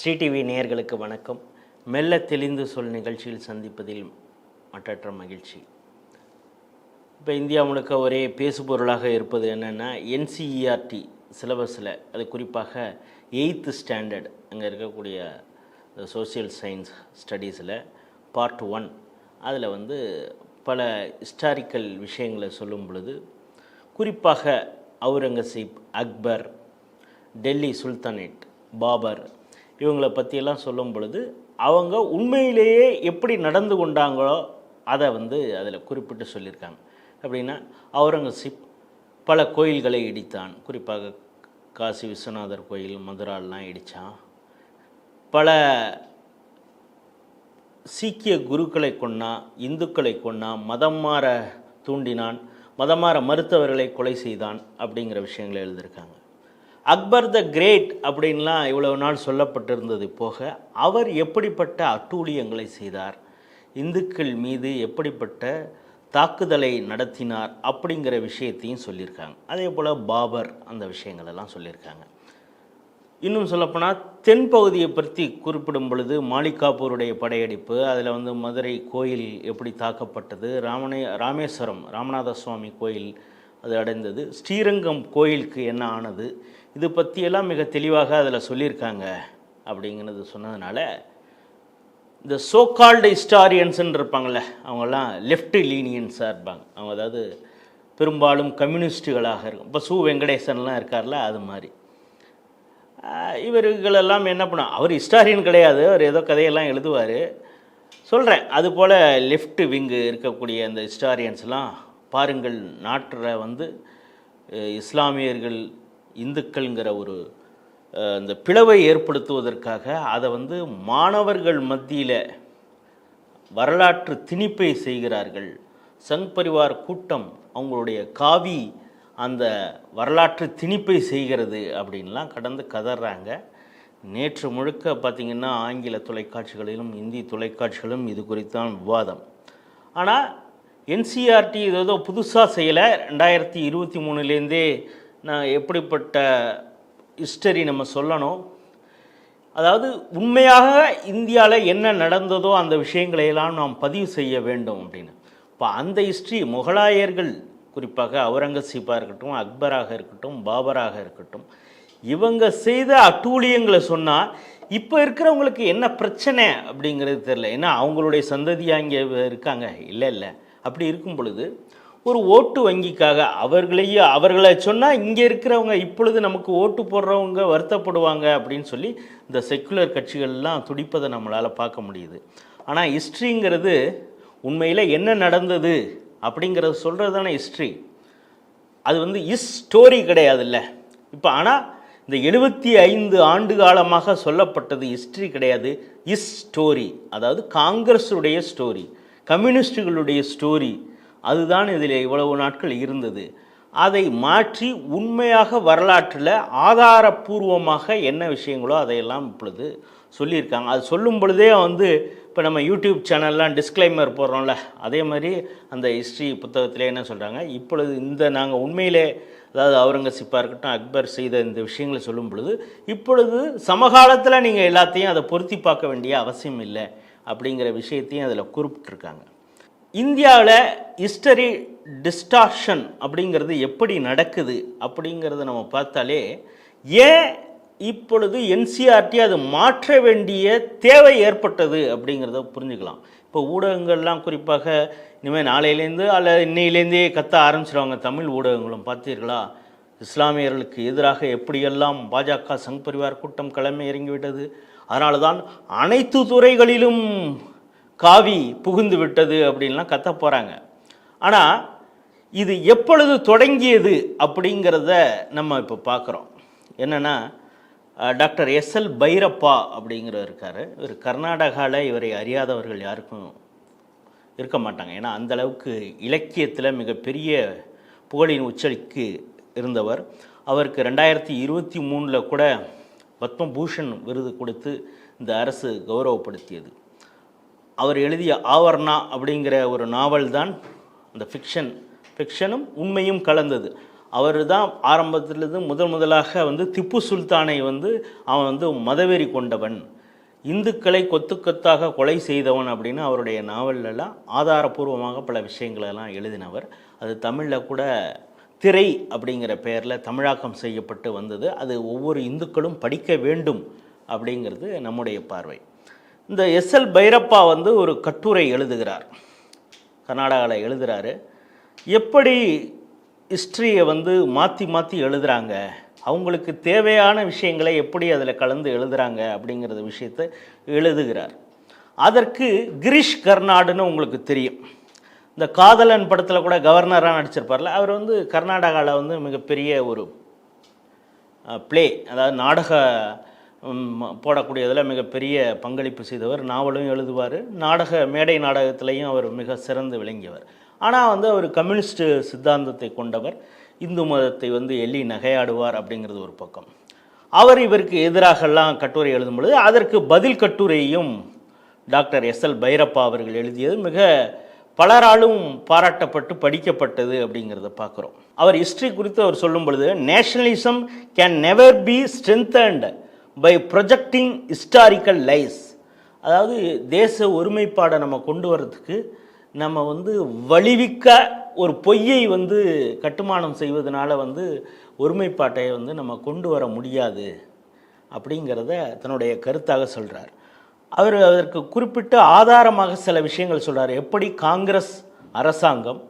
ஸ்ரீடிவி நேயர்களுக்கு வணக்கம். மெல்ல தெளிந்து சொல் நிகழ்ச்சியில் சந்திப்பதில் மற்றற்ற மகிழ்ச்சி. இப்போ இந்தியா முழுக்க ஒரே பேசுபொருளாக இருப்பது என்னென்னா என்சிஇஆர்டி சிலபஸில் அது குறிப்பாக எயித்து ஸ்டாண்டர்ட் அங்கே இருக்கக்கூடிய சோஷியல் சயின்ஸ் ஸ்டடீஸில் பார்ட் ஒன் அதில் வந்து பல ஹிஸ்டாரிக்கல் விஷயங்களை சொல்லும் பொழுது குறிப்பாக அவுரங்கசீப் அக்பர் டெல்லி சுல்தானேட் பாபர் இவங்களை பற்றியெல்லாம் சொல்லும் பொழுது அவங்க உண்மையிலேயே எப்படி நடந்து கொண்டாங்களோ அதை வந்து அதில் குறிப்பிட்டு சொல்லியிருக்காங்க. அப்படின்னா அவுரங்கசீப் பல கோயில்களை இடித்தான். குறிப்பாக காசி விஸ்வநாதர் கோயில் மதுராலாம் இடித்தான் பல சீக்கிய குருக்களை கொன்னா இந்துக்களை கொன்னா மதம் மாற தூண்டினான் மதம் மாற மறுத்தவர்களை கொலை செய்தான் அப்படிங்கிற விஷயங்களை எழுதியிருக்காங்க. அக்பர் த கிரேட் அப்படின்லாம் இவ்வளவு நாள் சொல்லப்பட்டிருந்தது போக அவர் எப்படிப்பட்ட அட்டூழியங்களை செய்தார்? இந்துக்கள் மீது எப்படிப்பட்ட தாக்குதலை நடத்தினார்? அப்படிங்கிற விஷயத்தையும் சொல்லியிருக்காங்க. அதே போல் பாபர் அந்த விஷயங்களெல்லாம் சொல்லியிருக்காங்க. இன்னும் சொல்லப்போனால் தென்பகுதியை பற்றி குறிப்பிடும் பொழுது மாளிகாப்பூருடைய படையெடுப்பு அதில் வந்து மதுரை கோயில் எப்படி தாக்கப்பட்டது ராமனே ராமேஸ்வரம் ராமநாத சுவாமி கோயில் அது அடைந்தது ஸ்ரீரங்கம் கோயிலுக்கு என்ன ஆனது இது பற்றியெல்லாம் மிக தெளிவாக அதில் சொல்லியிருக்காங்க அப்படிங்கிறது சொன்னதுனால இந்த சோகால்டு ஹிஸ்டாரியன்ஸ்ன்னு இருப்பாங்கள்ல அவங்கெல்லாம் லெஃப்ட் லீனியன்ஸாக இருப்பாங்க. அவங்க அதாவது பெரும்பாலும் கம்யூனிஸ்ட்டுகளாக இருக்கும். இப்போ சு வெங்கடேசன்லாம் இருக்கார்ல அது மாதிரி. இவர்களெல்லாம் என்ன பண்ண அவர் ஹிஸ்டாரியன் கிடையாது அவர் ஏதோ கதையெல்லாம் எழுதுவார். சொல்கிறேன் அதுபோல் லெஃப்ட் விங்கு இருக்கக்கூடிய அந்த ஹிஸ்டாரியன்ஸ்லாம் பாருங்கள் நாட்டில் வந்து இஸ்லாமியர்கள் இந்துக்கள்ங்கிற ஒரு இந்த பிளவை ஏற்படுத்துவதற்காக அதை வந்து மாணவர்கள் மத்தியில் வரலாற்று திணிப்பை செய்கிறார்கள். சங் பரிவார் கூட்டம் அவங்களுடைய காவி அந்த வரலாற்று திணிப்பை செய்கிறது அப்படின்லாம் கடந்து கதறாங்க. நேற்று முழுக்க பார்த்திங்கன்னா ஆங்கில தொலைக்காட்சிகளிலும் இந்தி தொலைக்காட்சிகளும் இது குறித்தான் விவாதம். ஆனால் என்சிஆர்டி ஏதோ புதுசாக செய்யலை. ரெண்டாயிரத்தி இருபத்தி மூணுலேருந்தே நான் எப்படிப்பட்ட ஹிஸ்டரி நம்ம சொல்லணும்? அதாவது உண்மையாக இந்தியாவில் என்ன நடந்ததோ அந்த விஷயங்களையெல்லாம் நாம் பதிவு செய்ய வேண்டும் அப்படின்னு. இப்போ அந்த ஹிஸ்ட்ரி முகலாயர்கள் குறிப்பாக அவுரங்கசீப்பாக இருக்கட்டும் அக்பராக இருக்கட்டும் பாபராக இருக்கட்டும் இவங்க செய்த அட்டூழியங்களை சொன்னால் இப்போ இருக்கிறவங்களுக்கு என்ன பிரச்சனை அப்படிங்கிறது தெரில ஏன்னா அவங்களுடைய சந்ததியாக இங்கே இருக்காங்க? இல்லை இல்லை. அப்படி இருக்கும் பொழுது ஒரு ஓட்டு வங்கிக்காக அவர்களையே அவர்களை சொன்னால் இங்கே இருக்கிறவங்க இப்பொழுது நமக்கு ஓட்டு போடுறவங்க வருத்தப்படுவாங்க அப்படின்னு சொல்லி இந்த செக்குலர் கட்சிகள்லாம் துடிப்பதை நம்மளால் பார்க்க முடியுது. ஆனால் ஹிஸ்ட்ரிங்கிறது உண்மையில் என்ன நடந்தது அப்படிங்கிறத சொல்கிறது தானே ஹிஸ்ட்ரி அது வந்து இஸ் ஸ்டோரி கிடையாதுல்ல. இப்போ ஆனால் இந்த எழுபத்தி ஐந்து ஆண்டு காலமாக சொல்லப்பட்டது ஹிஸ்ட்ரி கிடையாது. இஸ் ஸ்டோரி அதாவது காங்கிரஸுடைய ஸ்டோரி கம்யூனிஸ்டுகளுடைய ஸ்டோரி அதுதான் இதில் இவ்வளவு நாட்கள் இருந்தது. அதை மாற்றி உண்மையாக வரலாற்றில் ஆதாரப்பூர்வமாக என்ன விஷயங்களோ அதையெல்லாம் இப்பொழுது சொல்லியிருக்காங்க. அது சொல்லும் பொழுதே வந்து இப்போ நம்ம யூடியூப் சேனல்லாம் டிஸ்க்ளைமர் போடுறோம்ல அதே மாதிரி அந்த ஹிஸ்ட்ரி புத்தகத்திலே என்ன சொல்கிறாங்க இப்பொழுது இந்த நாங்கள் உண்மையிலே அதாவது அவுரங்கசீப்பாக இருக்கட்டும் அக்பர் செய்த இந்த விஷயங்களை சொல்லும் பொழுது இப்பொழுது சமகாலத்தில் நீங்கள் எல்லாத்தையும் அதை பொருத்தி பார்க்க வேண்டிய அவசியம் இல்லை அப்படிங்கிற விஷயத்தையும் அதில் குறிப்பிட்டிருக்காங்க. இந்தியாவில் ஹிஸ்டரி டிஸ்டார்ஷன் அப்படிங்கிறது எப்படி நடக்குது அப்படிங்கிறத நம்ம பார்த்தாலே ஏன் இப்பொழுது என்சிஆர்டி அது மாற்ற வேண்டிய தேவை ஏற்பட்டது அப்படிங்கிறத புரிஞ்சுக்கலாம். இப்போ ஊடகங்கள்லாம் குறிப்பாக இனிமேல் நாளையிலேருந்து அல்ல இன்னையிலேருந்தே கத்த ஆரம்பிச்சிடுவாங்க தமிழ் ஊடகங்களும். பார்த்தீர்களா? இஸ்லாமியர்களுக்கு எதிராக எப்படியெல்லாம் பாஜக சங் பரிவார் கூட்டம் கிளம்பி இறங்கிவிட்டது? அதனால தான் அனைத்து துறைகளிலும் காவி புகுந்து விட்டது அப்படின்லாம் கத்த போகிறாங்க ஆனால் இது எப்பொழுது தொடங்கியது அப்படிங்கிறத நம்ம இப்போ பார்க்குறோம் என்னென்னா டாக்டர் எஸ்எல் பைரப்பா அப்படிங்கிறவர் இருக்கார். இவர் கர்நாடகாவில் இவரை அறியாதவர்கள் யாருக்கும் இருக்க மாட்டாங்க. ஏன்னா அந்தளவுக்கு இலக்கியத்தில் மிகப்பெரிய புகழின் உச்சரிக்கு இருந்தவர். அவருக்கு ரெண்டாயிரத்தி இருபத்தி மூணில் கூட பத்மபூஷன் விருது கொடுத்து இந்த அரசு கௌரவப்படுத்தியது. அவர் எழுதிய ஆவர்ணா அப்படிங்கிற ஒரு நாவல் தான் அந்த ஃபிக்ஷன் ஃபிக்ஷனும் உண்மையும் கலந்தது. அவர் தான் ஆரம்பத்திலிருந்து முதல் முதலாக வந்து திப்பு சுல்தானை வந்து அவன் வந்து மதவெறி கொண்டவன். இந்துக்களை கொத்து கொத்தாக கொலை செய்தவன் அப்படின்னு அவருடைய நாவல்லலாம் ஆதாரபூர்வமாக பல விஷயங்களெல்லாம் எழுதினவர். அது தமிழில் கூட திரை அப்படிங்கிற பெயரில் தமிழாக்கம் செய்யப்பட்டு வந்தது. அது ஒவ்வொரு இந்துக்களும் படிக்க வேண்டும் அப்படிங்கிறது நம்முடைய பார்வை. இந்த எஸ்எல் பைரப்பா வந்து ஒரு கட்டுரை எழுதுகிறார். கர்நாடகாவில் எழுதுகிறாரு எப்படி ஹிஸ்ட்ரியை வந்து மாற்றி மாற்றி எழுதுகிறாங்க அவங்களுக்கு தேவையான விஷயங்களை எப்படி அதில் கலந்து எழுதுகிறாங்க அப்படிங்கிறத விஷயத்தை எழுதுகிறார். அதற்கு கிரீஷ் கர்நாடுன்னு உங்களுக்கு தெரியும். இந்த காதலன் படத்தில் கூட கவர்னராக நடிச்சிருப்பார்ல அவர் வந்து கர்நாடகாவில் வந்து மிகப்பெரிய ஒரு ப்ளே அதாவது நாடக போடக்கூடியதில் மிகப்பெரிய பங்களிப்பு செய்தவர் நாவலும் எழுதுவார். நாடக மேடை நாடகத்திலையும் அவர் மிக சிறந்து விளங்கியவர். ஆனால் வந்து அவர் கம்யூனிஸ்ட் சித்தாந்தத்தை கொண்டவர். இந்து மதத்தை வந்து எள்ளி நகையாடுவார் அப்படிங்கிறது ஒரு பக்கம். அவர் இவருக்கு எதிராகலாம் கட்டுரை எழுதும் பொழுது அதற்கு பதில் கட்டுரையும் டாக்டர் எஸ் எல் பைரப்பா அவர்கள் எழுதியது. மிக பலராலும் பாராட்டப்பட்டு படிக்கப்பட்டது அப்படிங்கிறத பார்க்குறோம். அவர் ஹிஸ்ட்ரி குறித்து அவர் சொல்லும் பொழுது nationalism can never be strengthened. By projecting historical lies அதாவது தேச ஒருமைப்பாடை நம்ம கொண்டு வர்றதுக்கு நம்ம வந்து வலிவிக்க ஒரு பொய்யை வந்து கட்டுமானம் செய்வதனால வந்து ஒருமைப்பாட்டை வந்து நம்ம கொண்டு வர முடியாது அப்படிங்கிறத தன்னுடைய கருத்தாக சொல்கிறார் அவர் அதற்கு குறிப்பிட்ட ஆதாரமாக சில விஷயங்கள் சொல்கிறார் எப்படி காங்கிரஸ் அரசாங்கம்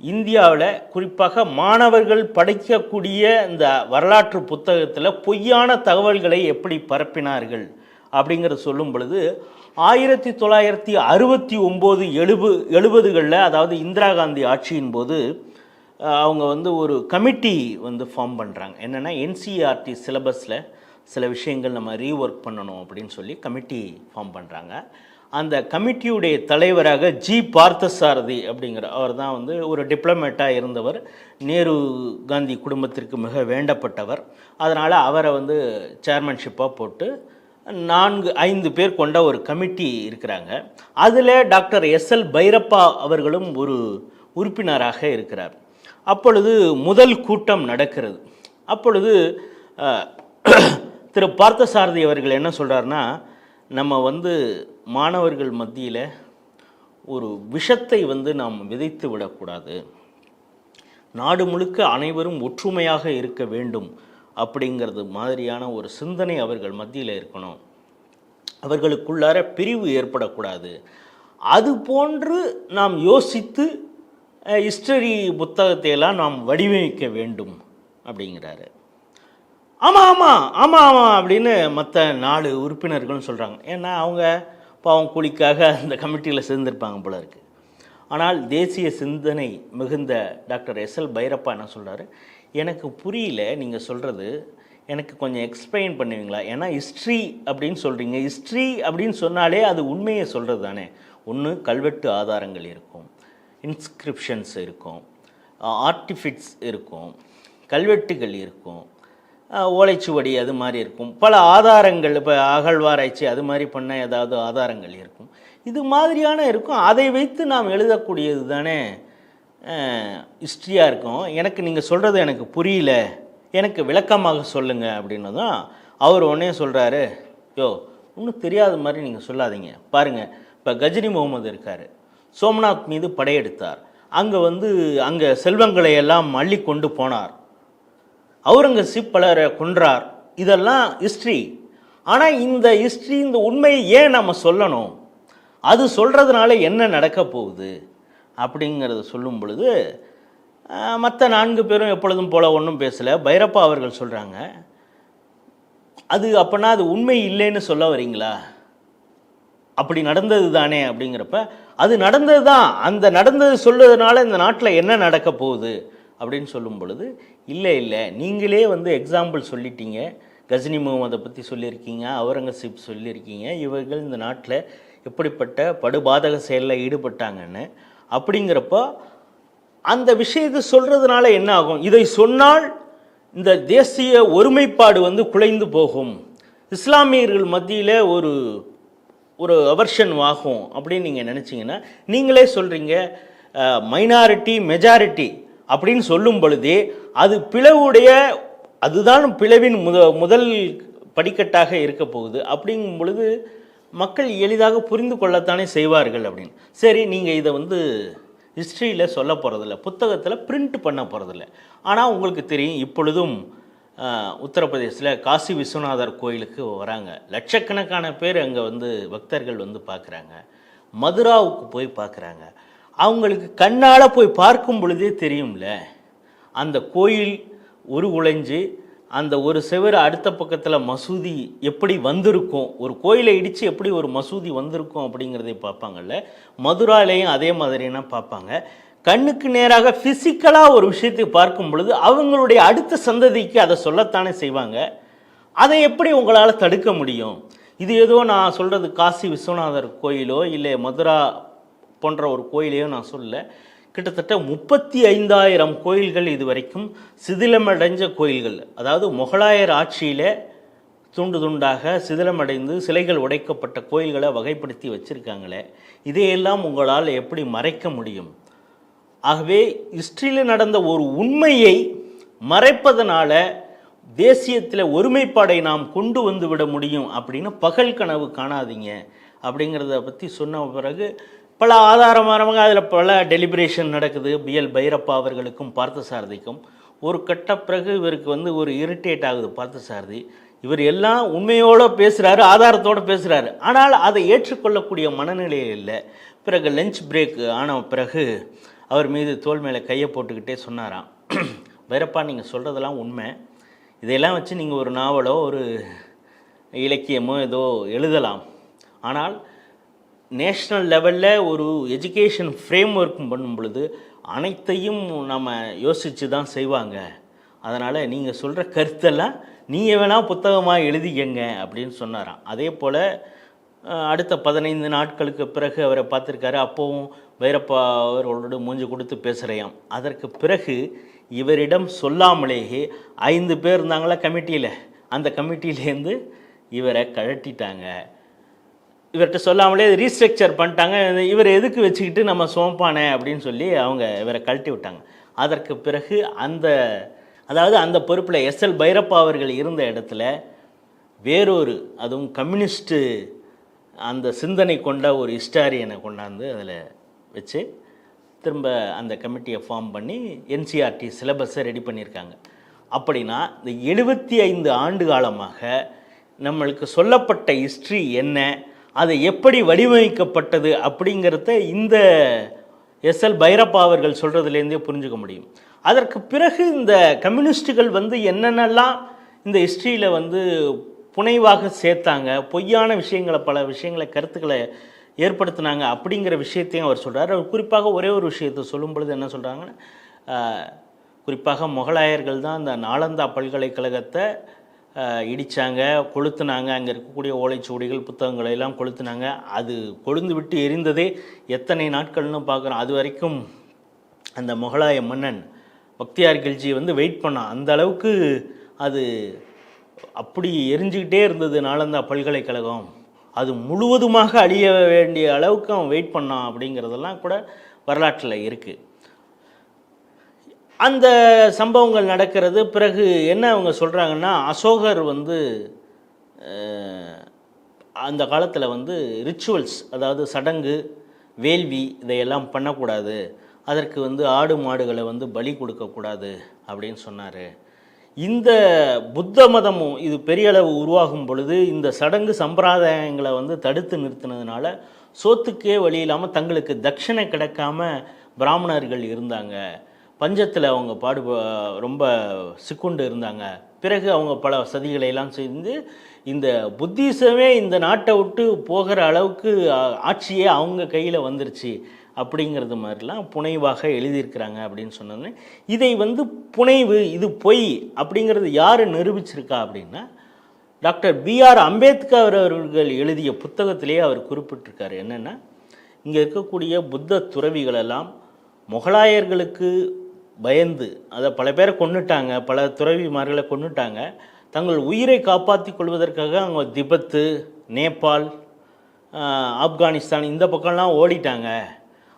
இந்தியாவில் குறிப்பாக மாணவர்கள் படிக்கக்கூடிய இந்த வரலாற்று புத்தகத்தில் பொய்யான தகவல்களை எப்படி பரப்பினார்கள் அப்படிங்கிறத சொல்லும் பொழுது ஆயிரத்தி தொள்ளாயிரத்தி அறுபத்தி ஒம்பது எழுபு எழுபதுகளில் அதாவது இந்திரா காந்தி ஆட்சியின் போது அவங்க வந்து ஒரு கமிட்டி வந்து ஃபார்ம் பண்ணுறாங்க என்னென்னா என்சிஆர்டி சிலபஸில் சில விஷயங்கள் நம்ம ரீஒர்க் பண்ணணும் அப்படின்னு சொல்லி கமிட்டி ஃபார்ம் பண்ணுறாங்க அந்த கமிட்டியுடைய தலைவராக ஜி பார்த்தசாரதி அப்படிங்கிற அவர் தான் வந்து ஒரு டிப்ளமேட்டாக இருந்தவர். நேரு காந்தி குடும்பத்திற்கு மிக வேண்டப்பட்டவர். அதனால் அவரை வந்து சேர்மன்ஷிப்பாக போட்டு நான்கு ஐந்து பேர் கொண்ட ஒரு கமிட்டி இருக்கிறாங்க. அதில் டாக்டர் எஸ் எல் பைரப்பா அவர்களும் ஒரு உறுப்பினராக இருக்கிறார். அப்பொழுது முதல் கூட்டம் நடக்கிறது. அப்பொழுது திரு பார்த்தசாரதி அவர்கள் என்ன சொல்கிறாருன்னா நம்ம வந்து மாணவர்கள் மத்தியில் ஒரு விஷத்தை வந்து நாம் விதைத்து விடக்கூடாது. நாடு முழுக்க அனைவரும் ஒற்றுமையாக இருக்க வேண்டும் அப்படிங்கிறது மாதிரியான ஒரு சிந்தனை அவர்கள் மத்தியில் இருக்கணும். அவர்களுக்குள்ளார பிரிவு ஏற்படக்கூடாது. அது போன்று நாம் யோசித்து ஹிஸ்டரி புத்தகத்தை எல்லாம் நாம் வடிவமைக்க வேண்டும் அப்படிங்கிறாரு. ஆமாம் ஆமாம் ஆமாம் ஆமாம் அப்படின்னு மற்ற நாலு உறுப்பினர்கள்னு சொல்கிறாங்க ஏன்னா அவங்க பாவம் கூலிக்காக அந்த கமிட்டியில் சேர்ந்திருப்பாங்க போல இருக்கு. ஆனால் தேசிய சிந்தனை மிகுந்த டாக்டர் எஸ் எல் பைரப்பா என்ன சொல்கிறார் எனக்கு புரியல நீங்கள் சொல்கிறது எனக்கு கொஞ்சம் எக்ஸ்பிளைன் பண்ணுவீங்களா? ஏன்னா ஹிஸ்ட்ரி அப்படின்னு சொல்கிறீங்க ஹிஸ்ட்ரி அப்படின்னு சொன்னாலே அது உண்மையை சொல்கிறது தானே. ஒன்று கல்வெட்டு ஆதாரங்கள் இருக்கும். இன்ஸ்கிரிப்ஷன்ஸ் இருக்கும். ஆர்டிஃபிட்ஸ் இருக்கும். கல்வெட்டுகள் இருக்கும். ஓலைச்சுவடி அது மாதிரி இருக்கும். பல ஆதாரங்கள் இப்போ அகழ்வாராய்ச்சி அது மாதிரி பண்ண ஏதாவது ஆதாரங்கள் இருக்கும். இது மாதிரியான இருக்கும். அதை வைத்து நாம் எழுதக்கூடியது தானே? ஹிஸ்ட்ரியாக இருக்கும். எனக்கு நீங்கள் சொல்கிறது எனக்கு புரியல. எனக்கு விளக்கமாக சொல்லுங்கள் அப்படின்னதும் அவர் உடனே சொல்கிறாரு யோ ஒன்றும் தெரியாத மாதிரி நீங்கள் சொல்லாதீங்க. பாருங்கள் இப்போ கஜினி முகமது இருக்கார். சோம்நாத் மீது படையெடுத்தார். அங்கே வந்து அங்கே செல்வங்களை எல்லாம் அள்ளி கொண்டு போனார். அவுரங்கசீப் பலரை கொன்றார். இதெல்லாம் ஹிஸ்ட்ரி ஆனால் இந்த ஹிஸ்ட்ரி இந்த உண்மையை ஏன் நம்ம சொல்லணும்? அது சொல்கிறதுனால என்ன நடக்க போகுது? அப்படிங்கிறத சொல்லும் பொழுது மற்ற நான்கு பேரும் எப்பொழுதும் போல் ஒன்றும் பேசலை. பைரப்பா அவர்கள் சொல்கிறாங்க அது அப்போனா அது உண்மை இல்லைன்னு சொல்ல வரீங்களா? அப்படி நடந்தது தானே? அப்படிங்கிறப்ப அது நடந்தது தான் அந்த நடந்தது சொல்றதுனால இந்த நாட்டில் என்ன நடக்க போகுது? அப்படின்னு சொல்லும் பொழுது இல்லை இல்லை நீங்களே வந்து எக்ஸாம்பிள் சொல்லிட்டீங்க. கஜினி முகமதை பற்றி சொல்லியிருக்கீங்க அவுரங்கசீப் சொல்லியிருக்கீங்க. இவர்கள் இந்த நாட்டில் எப்படிப்பட்ட படுபாதக செயலில் ஈடுபட்டாங்கன்னு. அப்படிங்கிறப்போ அந்த விஷயத்தை சொல்கிறதுனால என்ன ஆகும்? இதை சொன்னால் இந்த தேசிய ஒருமைப்பாடு வந்து குலைந்து போகும். இஸ்லாமியர்கள் மத்தியில் ஒரு ஒரு அவர்ஷன் ஆகும் அப்படின்னு நீங்கள் நினச்சிங்கன்னா நீங்களே சொல்கிறீங்க மைனாரிட்டி மெஜாரிட்டி அப்படின்னு சொல்லும் பொழுது அது பிளவுடைய அதுதான் பிளவின் முத முதல் படிக்கட்டாக இருக்க போகுது. அப்படிங்கும் பொழுது மக்கள் எளிதாக புரிந்து கொள்ளத்தானே செய்வார்கள் அப்படின்னு. சரி நீங்கள் இதை வந்து ஹிஸ்ட்ரியில் சொல்ல போகிறதில்ல புத்தகத்தில் பிரிண்ட் பண்ண போகிறதில்ல ஆனால் உங்களுக்கு தெரியும் இப்பொழுதும் உத்தரப்பிரதேசத்தில் காசி விஸ்வநாதர் கோயிலுக்கு வராங்க. லட்சக்கணக்கான பேர் அங்கே வந்து பக்தர்கள் வந்து பார்க்குறாங்க மதுராவுக்கு போய் பார்க்குறாங்க அவங்களுக்கு கண்ணால் போய் பார்க்கும் பொழுதே தெரியும்ல? அந்த கோயில் ஒரு உழைஞ்சு அந்த ஒரு செவரு அடுத்த பக்கத்தில் மசூதி எப்படி வந்திருக்கும் ஒரு கோயிலை இடித்து எப்படி ஒரு மசூதி வந்திருக்கும் அப்படிங்கிறதை பார்ப்பாங்கல்ல? மதுராலையும் அதே மாதிரினா பார்ப்பாங்க. கண்ணுக்கு நேராக ஃபிசிக்கலாக ஒரு விஷயத்தை பார்க்கும் பொழுது அவங்களுடைய அடுத்த சந்ததிக்கு அதை சொல்லத்தானே செய்வாங்க. அதை எப்படி உங்களால் தடுக்க முடியும்? இது ஏதோ நான் சொல்கிறது காசி விஸ்வநாதர் கோயிலோ இல்லை மதுரா போன்ற ஒரு கோயிலையும் நான் சொல்ல கிட்டத்தட்ட முப்பத்தி ஐந்தாயிரம் கோயில்கள் இது வரைக்கும் சிதிலமடைஞ்ச கோயில்கள். அதாவது முகலாயர் ஆட்சியில் துண்டு துண்டாக சிதிலமடைந்து சிலைகள் உடைக்கப்பட்ட கோயில்களை வகைப்படுத்தி வச்சுருக்காங்களே. இதையெல்லாம் உங்களால் எப்படி மறைக்க முடியும்? ஆகவே ஹிஸ்ட்ரியில் நடந்த ஒரு உண்மையை மறைப்பதனால தேசியத்தில் ஒருமைப்பாடை நாம் கொண்டு வந்து விட முடியும் அப்படின்னு பகல் கனவு காணாதீங்க அப்படிங்கிறத பற்றி சொன்ன பிறகு பல ஆதாரமானவங்க அதில் பல டெலிபரேஷன் நடக்குது. பிஎல் பைரப்பா அவர்களுக்கும் பார்த்தசாரதிக்கும். ஒரு கட்ட பிறகு இவருக்கு வந்து ஒரு இரிட்டேட் ஆகுது பார்த்தசாரதி. இவர் எல்லாம் உண்மையோடு பேசுகிறாரு ஆதாரத்தோடு பேசுகிறாரு ஆனால் அதை ஏற்றுக்கொள்ளக்கூடிய மனநிலையில் இல்லை. பிறகு லஞ்ச் பிரேக் ஆன பிறகு அவர் மீது தோல் மேலே கையை போட்டுக்கிட்டே சொன்னாராம். பைரப்பா நீங்கள் சொல்கிறதெல்லாம் உண்மை. இதையெல்லாம் வச்சு நீங்கள் ஒரு நாவலோ ஒரு இலக்கியமோ ஏதோ எழுதலாம். ஆனால் நேஷ்னல் லெவலில் ஒரு எஜுகேஷன் ஃப்ரேம் ஒர்க் பண்ணும் பொழுது அனைத்தையும் நம்ம யோசித்து தான் செய்வாங்க. அதனால் நீங்கள் சொல்கிற கருத்தெல்லாம் நீங்கள் வேணால் புத்தகமாக எழுதிக்கங்க அப்படின்னு சொன்னாராம். அதே போல் அடுத்த பதினைந்து நாட்களுக்கு பிறகு அவரை பார்த்துருக்காரு. அப்போவும் வைரப்பா அவர்களோடு மூஞ்சி கொடுத்து பேசுகிறையாம் அதற்கு பிறகு இவரிடம் சொல்லாமலேயே ஐந்து பேர் இருந்தாங்களா கமிட்டியில்? அந்த கமிட்டியிலேருந்து இவரை கழட்டிட்டாங்க. இவர்கிட்ட சொல்லாமலே ரீஸ்ட்ரக்சர் பண்ணிட்டாங்க. இவர் எதுக்கு வச்சுக்கிட்டு நம்ம சோம்பானே அப்படின்னு சொல்லி அவங்க இவரை கழட்டி விட்டாங்க. அதற்கு பிறகு அந்த அதாவது அந்த பொறுப்பில் எஸ் எல் பைரப்பா அவர்கள் இருந்த இடத்துல வேறொரு அதுவும் கம்யூனிஸ்ட்டு அந்த சிந்தனை கொண்ட ஒரு ஹிஸ்டாரியனை கொண்டாந்து அதில் வச்சு திரும்ப அந்த கமிட்டியை ஃபார்ம் பண்ணி என்சிஆர்டி சிலபஸை ரெடி பண்ணியிருக்காங்க. அப்படின்னா இந்த எழுபத்தி ஐந்து ஆண்டு காலமாக நம்மளுக்கு சொல்லப்பட்ட ஹிஸ்ட்ரி என்ன? அது எப்படி வடிவமைக்கப்பட்டது அப்படிங்கிறத இந்த எஸ் எல் பைரப்பா அவர்கள் சொல்கிறதுலேருந்தே புரிஞ்சுக்க முடியும். அதற்கு பிறகு இந்த கம்யூனிஸ்ட்டுகள் வந்து என்னென்னலாம் இந்த ஹிஸ்ட்ரியில் வந்து புனைவாக சேர்த்தாங்க பொய்யான விஷயங்களை பல விஷயங்களை கருத்துக்களை ஏற்படுத்தினாங்க அப்படிங்கிற விஷயத்தையும் அவர் சொல்கிறார் அவர் குறிப்பாக ஒரே ஒரு விஷயத்தை சொல்லும் பொழுது என்ன சொல்கிறாங்கன்னா குறிப்பாக முகலாயர்கள் தான் இந்த நாலந்தா பல்கலைக்கழகத்தை இடித்தாங்க கொளுத்துனாங்க. அங்கே இருக்கக்கூடிய ஓலைச்சுவடிகள் புத்தகங்களை எல்லாம் கொளுத்துனாங்க. அது கொழுந்து விட்டு எரிந்ததே எத்தனை நாட்கள்னு பார்க்குறோம். அது வரைக்கும் அந்த முகலாய மன்னன் பக்தியார் கில்ஜி வந்து வெயிட் பண்ணான். அந்த அளவுக்கு அது அப்படி எரிஞ்சுக்கிட்டே இருந்தது நாளந்தா பல்கலைக்கழகம். அது முழுவதுமாக அழிய வேண்டிய அளவுக்கு அவன் வெயிட் பண்ணான் அப்படிங்கிறதெல்லாம் கூட வரலாற்றில் இருக்குது அந்த சம்பவங்கள் நடக்கிறது. பிறகு என்ன அவங்க சொல்கிறாங்கன்னா அசோகர் வந்து அந்த காலத்தில் வந்து ரிச்சுவல்ஸ் அதாவது சடங்கு வேள்வி இதையெல்லாம் பண்ணக்கூடாது. அதற்கு வந்து ஆடு மாடுகளை வந்து பலி கொடுக்கக்கூடாது அப்படின்னு சொன்னார். இந்த புத்த மதமும் இது பெரிய அளவு உருவாகும் பொழுது இந்த சடங்கு சம்பிரதாயங்களை வந்து தடுத்து நிறுத்தினதுனால சோத்துக்கே வழி இல்லாமல் தங்களுக்கு தட்சிணை கிடைக்காம பிராமணர்கள் இருந்தாங்க. பஞ்சத்தில் அவங்க பாடு ரொம்ப சிக்குண்டு இருந்தாங்க. பிறகு அவங்க பல சதிகளை எல்லாம் செய்து இந்த புத்திசமே இந்த நாட்டை விட்டு போகிற அளவுக்கு ஆட்சியே அவங்க கையில் வந்துருச்சு அப்படிங்கிறது மாதிரிலாம் புனைவாக எழுதியிருக்கிறாங்க அப்படின்னு சொன்னோன்னே இதை வந்து புனைவு இது பொய் அப்படிங்கிறது யார் நிரூபிச்சிருக்கா அப்படின்னா டாக்டர் பிஆர் அம்பேத்கர் அவர்கள் எழுதிய புத்தகத்திலேயே அவர் குறிப்பிட்டிருக்காரு. என்னென்னா இங்கே இருக்கக்கூடிய புத்த துறவிகளெல்லாம் முகலாயர்களுக்கு பயந்து அதை பல பேரை கொண்டுட்டாங்க பல துறவிமார்களை கொண்டுட்டாங்க தங்கள் உயிரை காப்பாற்றிக் கொள்வதற்காக அவங்க திபெத்து நேபாள் ஆப்கானிஸ்தான் இந்த பக்கம்லாம் ஓடிட்டாங்க.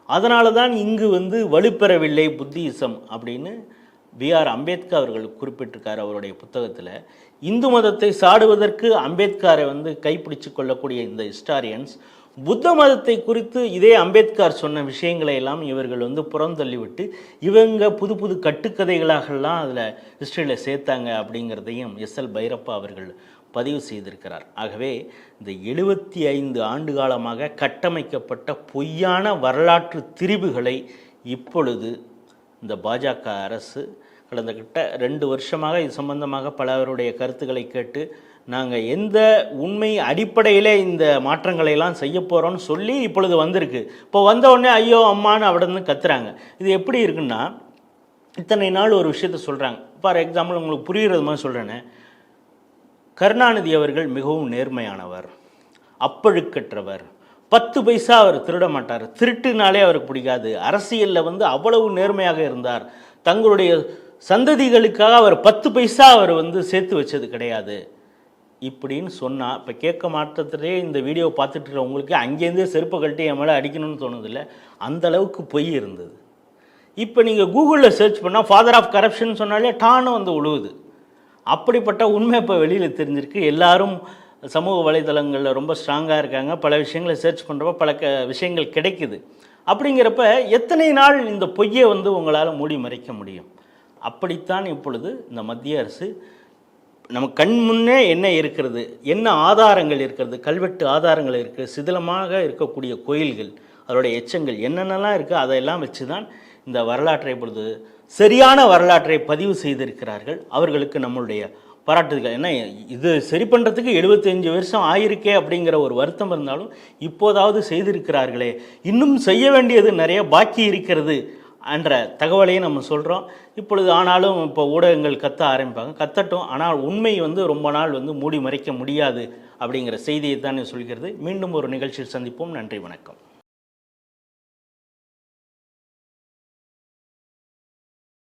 அதனால தான் இங்கு வந்து வலுப்பெறவில்லை புத்திசம் அப்படின்னு பிஆர் அம்பேத்கர் அவர்கள் குறிப்பிட்டிருக்கார் அவருடைய புத்தகத்தில். இந்து மதத்தை சாடுவதற்கு அம்பேத்கரை வந்து கைப்பிடிச்சு கொள்ளக்கூடிய இந்த ஹிஸ்டாரியன்ஸ் புத்த மதத்தை குறித்து இதே அம்பேத்கர் சொன்ன விஷயங்களை எல்லாம் இவர்கள் வந்து புறந்தள்ளிவிட்டு இவங்க புது புது கட்டுக்கதைகளாகலாம் அதில் ஹிஸ்டரியில் சேர்த்தாங்க அப்படிங்கிறதையும் எஸ் எல் பைரப்பா அவர்கள் பதிவு செய்திருக்கிறார். ஆகவே இந்த எழுபத்தி ஐந்து ஆண்டு காலமாக கட்டமைக்கப்பட்ட பொய்யான வரலாற்று திரிவுகளை இப்பொழுது இந்த பாஜக அரசு கடந்த கிட்ட ரெண்டு வருஷமாக இது சம்பந்தமாக பலருடைய கருத்துக்களை கேட்டு நாங்கள் எந்த உண்மை அடிப்படையில் இந்த மாற்றங்களை எல்லாம் செய்ய போகிறோம்னு சொல்லி இப்பொழுது வந்திருக்கு. இப்போ வந்த உடனே ஐயோ அம்மான்னு அப்படின்னு கத்துறாங்க. இது எப்படி இருக்குன்னா இத்தனை நாள் ஒரு விஷயத்த சொல்கிறாங்க ஃபார் எக்ஸாம்பிள் உங்களுக்கு புரிகிறது மாதிரி சொல்கிறேன்னு கருணாநிதி அவர்கள் மிகவும் நேர்மையானவர் அப்பழுக்கற்றவர். பத்து பைசா அவர் திருட மாட்டார். திருட்டுனாலே அவருக்கு பிடிக்காது. அரசியலில் வந்து அவ்வளவு நேர்மையாக இருந்தார். தங்களுடைய சந்ததிகளுக்காக அவர் பத்து பைசா அவர் வந்து சேர்த்து வச்சது கிடையாது. இப்படின்னு சொன்னால் இப்போ கேட்க மாற்றத்திலே இந்த வீடியோ பார்த்துட்டு உங்களுக்கு அங்கேருந்தே செருப்பை கழட்டி என் மேலே அடிக்கணும்னு தோணுதில்ல அந்தளவுக்கு பொய் இருந்தது. இப்போ நீங்கள் கூகுளில் சர்ச் பண்ணால் ஃபாதர் ஆஃப் கரப்ஷன் சொன்னாலே டானு வந்து உழுவுது. அப்படிப்பட்ட உண்மை இப்போ வெளியில் தெரிஞ்சிருக்கு. எல்லாரும் சமூக வலைதளங்களில் ரொம்ப ஸ்ட்ராங்காக இருக்காங்க. பல விஷயங்களை சர்ச் பண்ணுறப்ப பல க விஷயங்கள் கிடைக்குது. அப்படிங்கிறப்ப எத்தனை நாள் இந்த பொய்யை வந்து உங்களால் மூடி மறைக்க முடியும்? அப்படித்தான் இப்பொழுது இந்த மத்திய அரசு நம்ம கண் முன்னே என்ன இருக்கிறது? என்ன ஆதாரங்கள் இருக்கிறது? கல்வெட்டு ஆதாரங்கள் இருக்குது சிதிலமாக இருக்கக்கூடிய கோயில்கள் அதோடைய எச்சங்கள் என்னென்னலாம் இருக்குது அதையெல்லாம் வச்சு தான் இந்த வரலாற்றை பொழுது சரியான வரலாற்றை பதிவு செய்திருக்கிறார்கள். அவர்களுக்கு நம்மளுடைய பாராட்டுகள். ஏன்னா இது சரி பண்ணுறதுக்கு 75 வருஷம் ஆயிருக்கே அப்படிங்கிற ஒரு வருத்தம் இருந்தாலும் இப்போதாவது செய்திருக்கிறார்களே. இன்னும் செய்ய வேண்டியது நிறைய பாக்கி இருக்கிறது என்ற தகவலையும் நம்ம சொல்கிறோம் இப்பொழுது ஆனாலும் இப்போ ஊடகங்கள் கத்த ஆரம்பிப்பாங்க. கத்தட்டும். ஆனால் உண்மை வந்து ரொம்ப நாள் வந்து மூடி மறைக்க முடியாது அப்படிங்கிற செய்தியை தானே சொல்கிறது. மீண்டும் ஒரு நிகழ்ச்சியில் சந்திப்போம். நன்றி வணக்கம்.